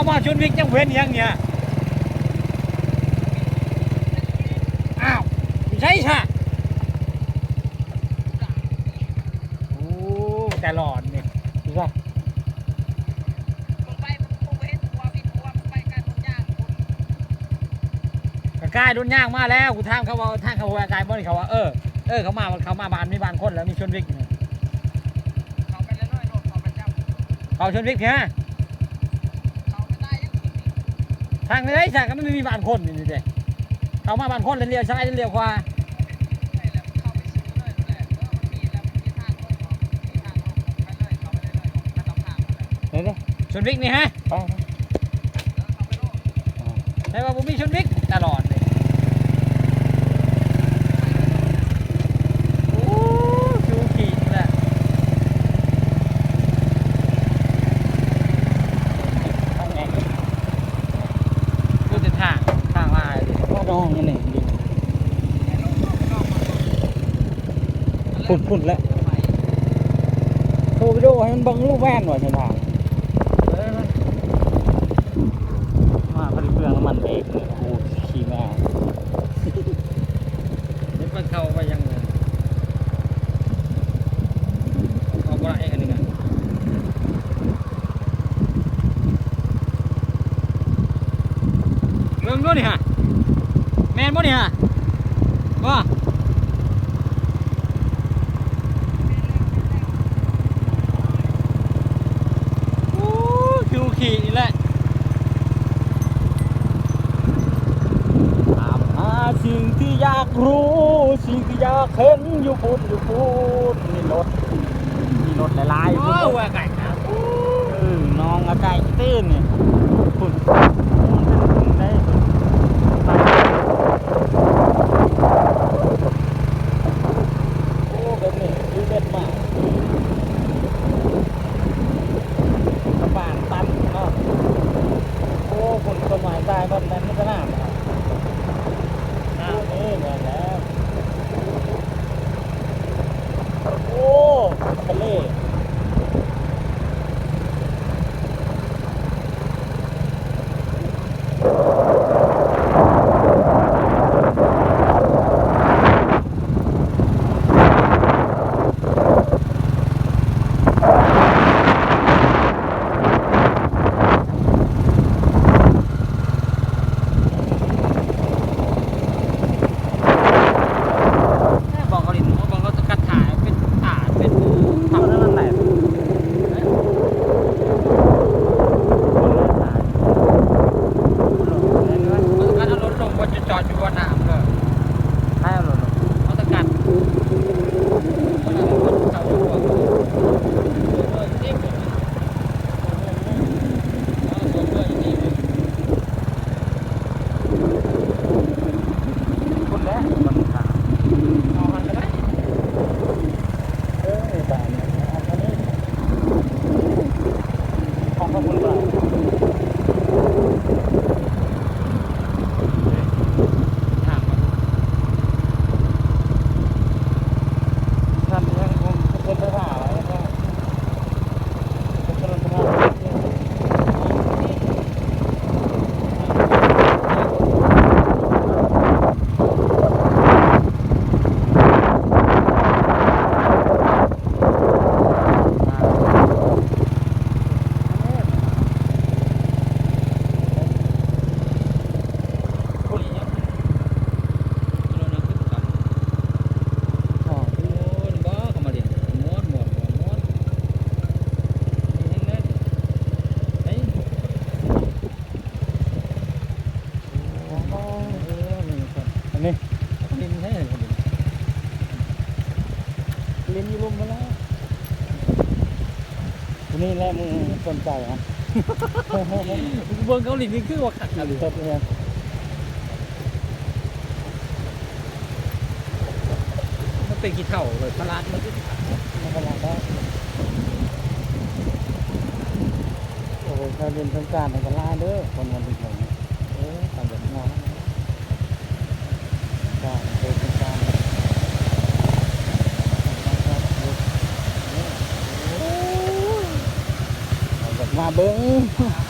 เข้ามาชวนวิกยังเว้นยังเนี่ยอ้าวไม่ใช่ใช่โอ้แต่หลอดนี่ดูซะมึงไปมึงไปเห็นตัวพี่ตัวมึงไปกันทุกอย่างคุณกระกายโดนย่างมาแล้วกูถามเขาว่าทางเขาว่ากายบ่นี่เขาว่าเออเออเขามาเขามาบ้านมีบ้านคนแล้วมีชวนวิกนี่เขาไปเรื่อยๆโลดเขาไปเจ้าเขาชวนวิกเนี่ย เขาไม่ได้ยังอื่นอีก ทางเลยจากก็ไม่มีบ้านคนนี่นี่เด้เขามาบ้านคนแล้วเลี้ยวซ้ายแล้วเลี้ยวขวาใช่แล้วเข้าไปซื้อเลยแหละเออมันมีแล้วมันมีทางรถออกมีทางลงไปเลยเขาไปเรื่อยๆไม่ต้องทางเลยเดี๋ยวชวนวิกนี่ฮะๆไปเออเขาไปโลดใช่ว่าผมมีชวนวิกตลอดเลยโอ้ชูขี่นี่แหละทางไหน ดูแต่ทางทางลายดิก็น้องนี่นี่ดิพุ่นพุ่นแล้วโทรไปดูให้มันบังลูกแว่นหน่อยเส้นทาง เอ้ยมัน มาพอดีเพื่องน้ำมันเบรกเลยโอ้ขี่มา นี่มันเข้าไปยังไงเอาบ่ได้อันนี้กัน เริ่มด้วยนี่ฮะแมนบ่นี่ฮะว่าโอ้คิวขี่นี่แหละถามหาสิ่งที่อยากรู้ สิ่งที่อยากเห็นอยู่พุ่นอยู่พุ่นนี่รถนี่รถหลายๆโอ้พุ่นว่าไก่ครับเออน้องอาไก่ตื้นนี่พุ่นพุ่ นนี้แหละมึงสนใจอะเบิ้งเกาหลีนี่คือว่าขัดกันเลยครับเนี่ยมันเป็นกี่เท่าเลยพลาดมันก็มันกำลังได้โอ้โหถ้าเรียนสงกรารมันก็ล่าเด้อคนวันที่สองเออทำแบบงานการเดินสงกราร มาเบิ้ง